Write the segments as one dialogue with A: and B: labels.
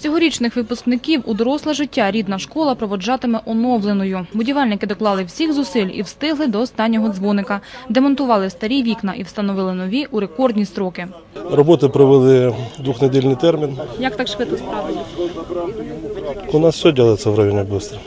A: Цьогорічних випускників у доросле життя рідна школа проводжатиме оновленою. Будівельники доклали всіх зусиль і встигли до останнього дзвоника. Демонтували старі вікна і встановили нові у рекордні строки.
B: Роботи провели двохнедільний термін.
A: Як так швидко справилися?
B: У нас все робиться в районі швидко.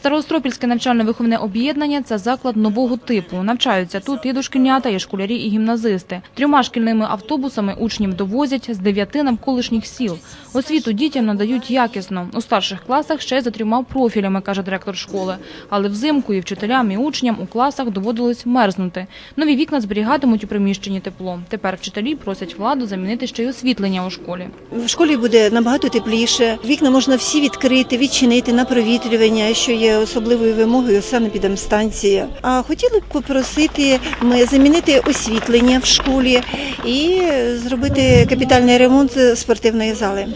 A: Староостропільське навчально-виховне об'єднання – це заклад нового типу. Навчаються тут і дошкільнята, і школярі, і гімназисти. Трьома шкільними автобусами учнів довозять з дев'яти навколишніх сіл. Освіту дітям надають якісно. У старших класах ще й за трьома профілями, каже директор школи. Але взимку і вчителям, і учням у класах доводилось мерзнути. Нові вікна зберігатимуть у приміщенні тепло. Тепер вчителі просять владу замінити ще й освітлення у школі.
C: В школі буде набагато тепліше. Вікна можна всі відкрити, відчинити на провітрювання, що є особливою вимогою санепідемстанція. А хотіли б попросити ми замінити освітлення в школі і зробити капітальний ремонт спортивної зали.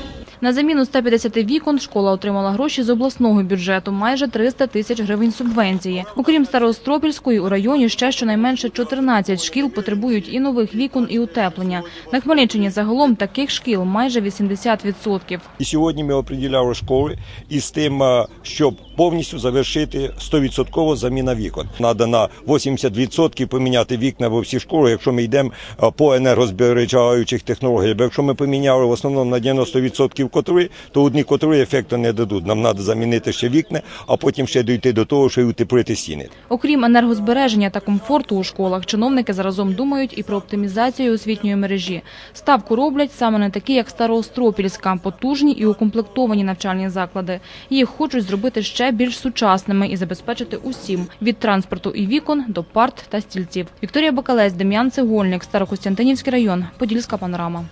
A: На заміну 150 вікон школа отримала гроші з обласного бюджету – майже 300 тисяч гривень субвенції. Окрім Староостропільської, у районі ще щонайменше 14 шкіл потребують і нових вікон, і утеплення. На Хмельниччині загалом таких шкіл майже 80%.
D: І сьогодні ми оприділяли школи із тим, щоб повністю завершити 100% заміна вікон. Надо на 80% поміняти вікна во всі школи, якщо ми йдемо е, по енергозбережаючих технологіях. Бо якщо ми поміняли в основному на 90% котли, то одні котли ефекту не дадуть. Нам треба замінити ще вікна, а потім ще дійти до того, що й утеплити стіни.
A: Окрім енергозбереження та комфорту у школах, чиновники заразом думають і про оптимізацію освітньої мережі. Ставку роблять саме на такі, як Староостропільська, потужні і укомплектовані навчальні заклади. Їх хочуть зробити ще більш сучасними і забезпечити усім – від транспорту і вікон до парт та стільців. Вікторія Бакалець, Дем'ян Цегольник, Старокостянтинівський район, Подільська панорама.